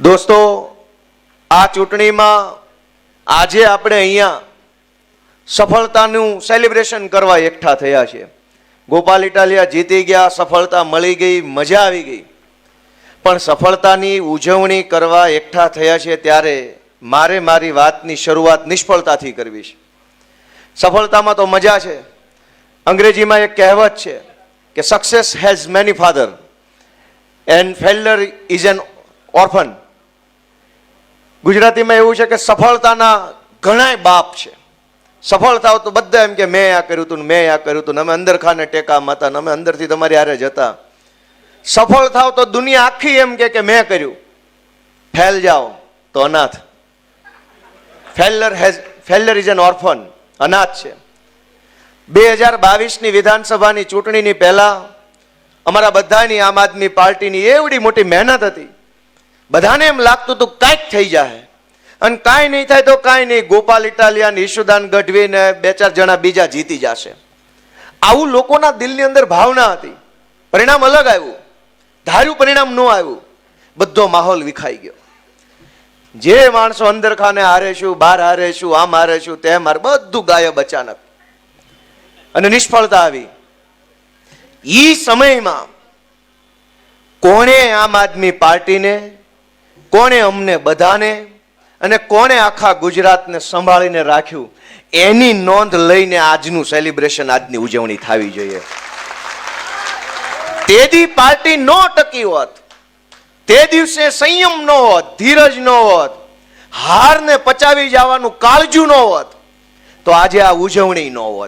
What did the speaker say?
દોસ્તો, આ ચૂંટણીમાં આજે આપણે અહીંયા સફળતાનું સેલિબ્રેશન કરવા એકઠા થયા છે ગોપાલ ઇટાલિયા જીતી ગયા, સફળતા મળી ગઈ, મજા આવી ગઈ. પણ સફળતાની ઉજવણી કરવા એકઠા થયા છે ત્યારે મારે મારી વાતની શરૂઆત નિષ્ફળતાથી કરવી છે. સફળતામાં તો મજા છે. અંગ્રેજીમાં એક કહેવત છે કે success has many father and failure is an orphan ગુજરાતીમાં એવું છે કે સફળતાના ઘણાય બાપ છે. સફળ થાવ તો બધા એમ કે, મેં આ કર્યું હતું મેં આ કર્યું હતું અમે અંદર ખાને ટેકા માતા અમે અંદરથી તમારી હારે જતા સફળ થાવ તો દુનિયા આખી એમ કે, મેં કર્યું. ફેલ જાઓ તો અનાથ. Failure has, failure is an orphan, અનાથ છે. બે હજાર બાવીસની વિધાનસભાની ચૂંટણીની પહેલાં અમારા બધાની આમ આદમી પાર્ટીની એવડી મોટી મહેનત હતી. બધાને એમ લાગતું હતું કાંઈક થઈ જાય અને કાંઈ નહીં થાય તો કાંઈ નહીં. ગોપાલ, ઇટાલિયા ને ઈશુદાન, ગઢવી ને બે ચાર જણા બીજા જીતી જશે. આવું લોકોના દિલની અંદર ભાવના હતી. પરિણામ અલગ આવ્યું. ધાર્યું પરિણામ ન આવ્યું. બધો માહોલ વિખાઈ ગયો. જે માણસો અંદર ખાને હારે છું બહાર હારે છું આમ હારે છું તેમ હારે, બધું ગાયબ અચાનક. અને નિષ્ફળતા આવી. ઈ સમયમાં કોણે આમ આદમી પાર્ટીને કોણે અમને બધાને અને કોણે આખા ગુજરાતને સંભાળીને રાખ્યું? એની નોંધ લઈને આજનું સેલિબ્રેશન આજની ઉજવણી થવી જોઈએ. તેદી પાર્ટી ન ટકી હોત. તે દિવસે સંયમ ન હોત, ધીરજ ન હોત, હારને પચાવી જવાનું કાળજું ન હોત, તો આજે આ ઉજવણી ન હોત.